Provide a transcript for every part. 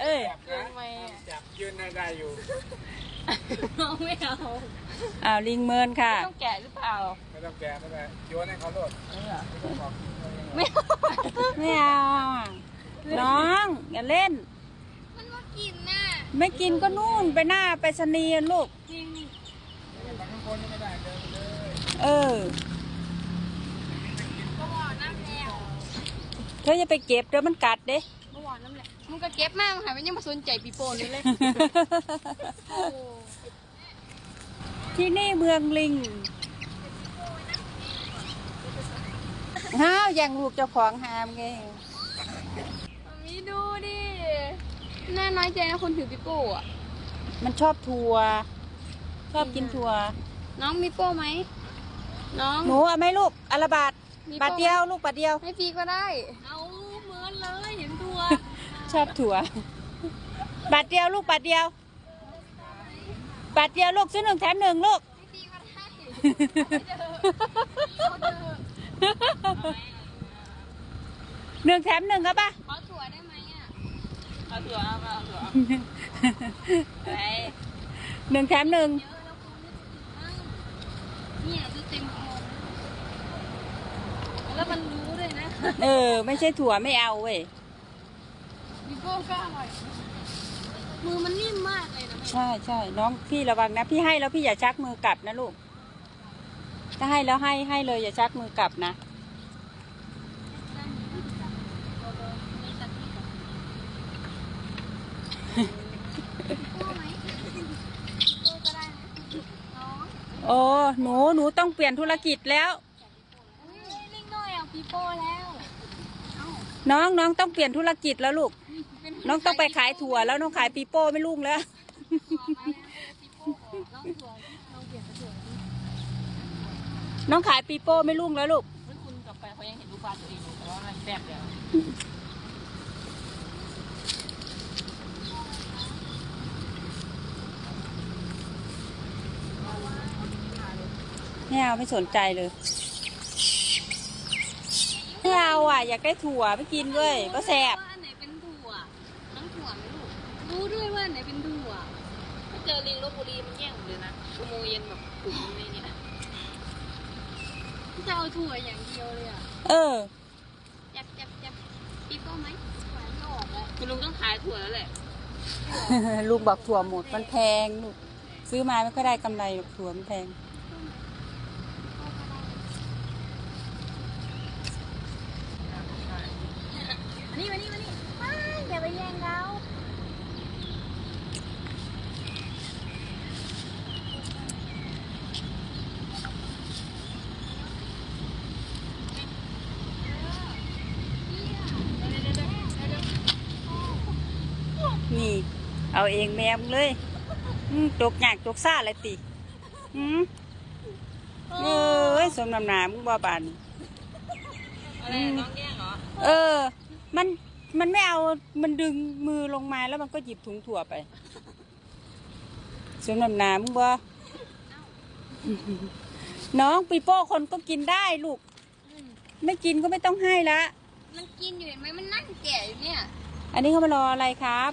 เอ้ยจับนะจับยืนได้ได้อยู่ น้องไม่เอาอ้าวลิงเมินค่ะ ต้องแกะหรือเปล่าไม่ต้องแกะไม่ได้โยนให้เขาโลดไม่ต้องบอกไม่เอาไม่เอาอะน้องอย่าเล่น มันมากินน่ะไม่กินก็นู่นไปหน้าไปสนีย์ลูก จริงบางคนไม่ได้เดินไปเลยเออ ก็บอกน้ำแล้วเธอจะไปเก็บเดี๋ยวมันกัดเด้ มึงก็เก็บมากหายไปยังมาสนใจปีโป้เลยเลยโอ้ที่นี่เมืองลิงห้าวอย่างลูกเจ้าของหามไงมามีดูดิน่าน้อยใจนะคนถือปีโป้อะมันชอบทัวร์ชอบกินทัวร์น้องมีโป้ไหม น้อง หนูเอาไหมลูกอนละบาทมีบาทโป้เดียวลูกบาทเดียว ให้ฟรีก็ได้ เอาเหมือนเลยเห็นตัว ชอบถั่ว บาทเดียวลูกบาทเดียว บาทเดียวลูกซื้อหนึ่งแถมหนึ่งลูกหนึ่งแถมหนึ่งครับป่ะขอถั่วได้ไหมอะเอาถั่วเอาเอาถั่วไปหนึ่งแถมหนึ่งเยอะคุณไม่ถึงเนี่ยดูเต็มแล้วมันรู้ด้วยนะ เออ ไม่ใช่ถั่วไม่เอาเว้ย โก้ก็อร่อย มือมันนิ่มมากเลยนะแม่ใช่ใช่น้องพี่ระวังนะ พี่ให้แล้วพี่อย่าชักมือกลับนะลูก ถ้าให้แล้วให้ให้เลยอย่าชักมือกลับนะ โก้ไหมโก้ก็ได้นะน้องโอ้หนูหนูต้องเปลี่ยนธุรกิจแล้ว อุ้ยลิงน้อยเอาปีโป้แล้ว น้องน้องต้องเปลี่ยนธุรกิจแล้วลูก น้องต้องไปขายถั่วแล้วน้องขายปีโป้ไม่รุ่งแล้ว น้องขายปีโป้ไม่รุ่งแล้วลูกเมื่อคุณกลับไปเขายังเห็นรูปปลาตัวเองอยู่แต่ว่ามันแซ่บแล้วไม่เอาไม่สนใจเลยไม่เอาอะ อยากได้ถั่วไม่กินด้วยก็แสบ เจอลิงลบบุรีมันแย่งหมดเลยนะอุโมงค์เย็นแบบขุ่นในเนี่ยจะเอาถั่วอย่างเดียวเลยอะเออ จับจับจับปีโป้ไหมหวานก็ออกแล้วคุณลุงต้องขายถั่วแล้วแหละลูกบอกถั่วหมดมันแพงลูกซื้อมาไม่ค่อยได้กำไรหรอกถั่วมันแพง มานี่มานี่มานี่อ้ายอย่าไปแย่งเขา นี่ เอาเองแมมเลยอืมจกหยากจกซ่าเลยติอืมเอ้ยสมน้ำหนามึงบ่บานอะไรน้องแย่งเหรอ เออ มันมันไม่เอามันดึงมือลงมาแล้วมันก็หยิบถุงถั่วไปสมน้ำหนามึงบ่น้องปีโป้คนก็กินได้ลูก ไม่กินก็ไม่ต้องให้ละ มันกินอยู่เห็นไหมมันนั่งแก่อยู่เนี่ย อันนี้เขามารออะไรครับ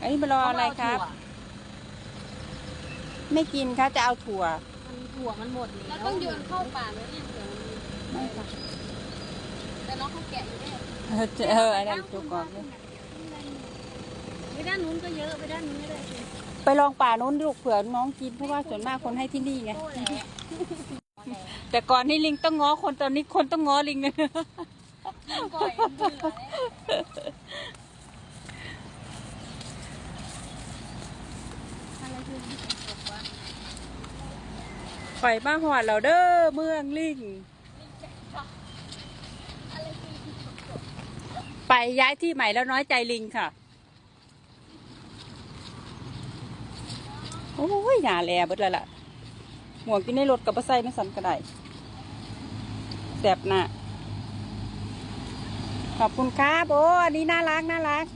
อันนี้มารออะไรครับ ไม่กินครับจะเอาถั่ว มันถั่วมันหมดแล้วต้องโยนเข้าป่าแล้วเนี่ยเดี๋ยวมันแต่น้องเขาแกะอยู่เนี่ยเออเอออันนั้นจุกก่อนเลยไปด้านนู้นก็เยอะไปด้านนู้นก็ได้สิไปลองป่าโน้นลูกเผื่อน้องกินเพราะว่าส่วนมากคนให้ที่นี่ไงโอ้แหละแต่ก่อนนี่ลิงต้องง้อคนตอนนี้คนต้องง้อลิงนะ มันก่อยมันเบื่อแล้วอะไรคือที่ตกวะ ปล่อยมาหอดเราเด้อเมืองลิง ไปย้ายที่ใหม่แล้วน้อยใจลิงค่ะ โอ้ยหนาแลเบิดแล้วล่ะหมวกกินในรถกับปะไส้ไม่สันก็ได้แสบหน้าขอบคุณครับโอ้อันนี้น่ารักน่ารัก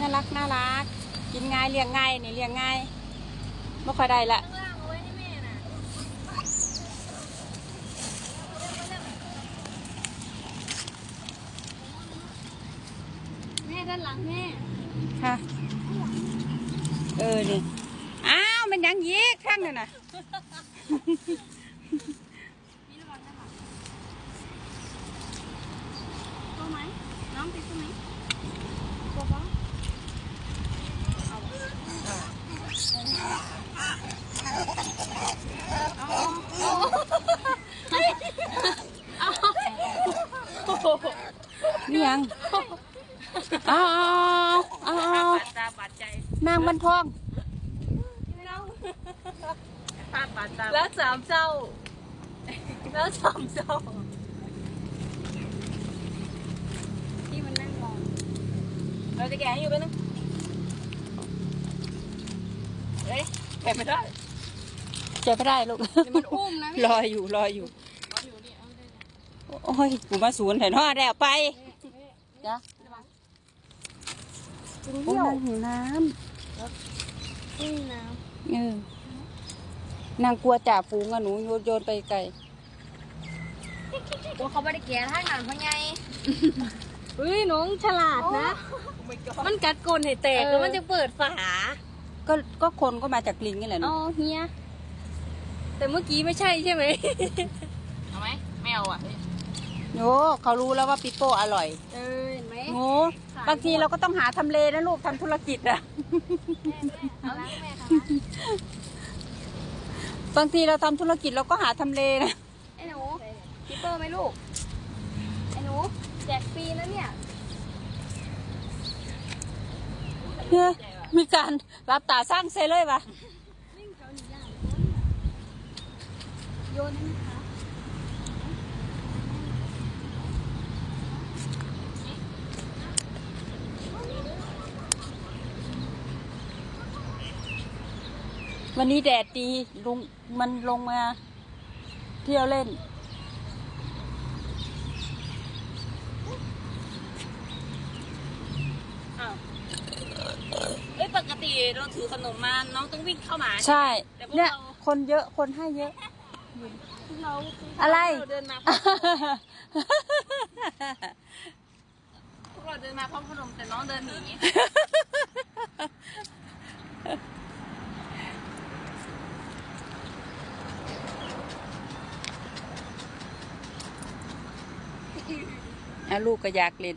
น่ารักน่ารัก กินง่ายเลี้ยงง่ายนี่เลี้ยงง่าย ไม่ค่อยได้ละข้างล่างเอาไว้ให้แม่น่ะด้านหลังแม่ค่ะ เออนี่อ้าวมันยังยีกข้างนั่นน่ะนี่ระวังนะคะตัวไหมน้องติดตัวไหมตัวปะเอาเอา นี่ยังเอาเอาเอาเอาบาดตาบาดใจนางบันทองภาบาดตาแล้วสามเจ้า แล้วสามเจ้าที่มันนั่งมองเราจะแกะให้อยู่ไปนึง แกะไม่ได้เจะไม่ได้ลูกเดี๋ยวมันอุ้มนะพี่รออยู่รออยู่เอาอยู่นี่เอาได้เลยโอ้ยกูมาศูนย์แถวนอแล้วไปจ้ะโอ้ยนางหิวน้อุ้มน้ำเออนางกลัวจ่าฝูงอะหนูโยนโยนไปไกลำตัวเขาไม่ได้แกะท่าหนังเพราะไงเฮ้ยน้องฉลาดนะ มันกัดกลนให้แตกเออแล้วมันจะเปิดฝา ก็ก็คนก็มาจากลิงนี่แหละอ๋อเนาะเฮีย แต่เมื่อกี้ไม่ใช่ใช่ไหม เอาไหมไม่เอาอะโยเขารู้แล้วว่าปิโป้อร่อยเออเห็นไหม โง่บางทีเราก็ต้องหาทำเลนะลูกทำธุรกิจอะ เอาล้างแม่ค่ะบางทีเราทำธุรกิจเราก็หาทำเลนะ ไอ้หนูพิเปอร์ไหมลูก ไอ้หนูแจกฟรีนะเนี่ย เนี่ย มีการรับตาสร้างเซเลยวะโยนนะคะวันนี้แดดดีลุงมันลงมาเที่ยวเล่น อ้าวเอ้ยปกติ เราถือขนมมาน้องต้องวิ่งเข้ามาใช่ แต่พวกเนี่ยเราคนเยอะคนให้เยอะ พวกเราอะไร พวกเราเดินมาพวกเราเดินมาพร้อมขนมแต่น้องเดินหนีอะลูกก็อยากเล่น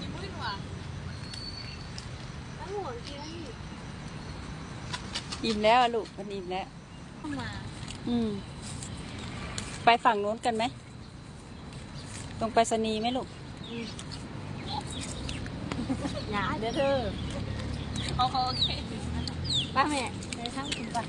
ยิ้มขึ้นว่ะตั้งหัวจริงอิ่มแล้วอะลูกมันอิ่มแล้ว เข้ามาอืม ไปฝั่งโน้นกันไหม ตรงไปรษณีย์ไหมลูก อย่าเด้อเธอเขาเขาโอเค ป้าแม่ 汤怎么办？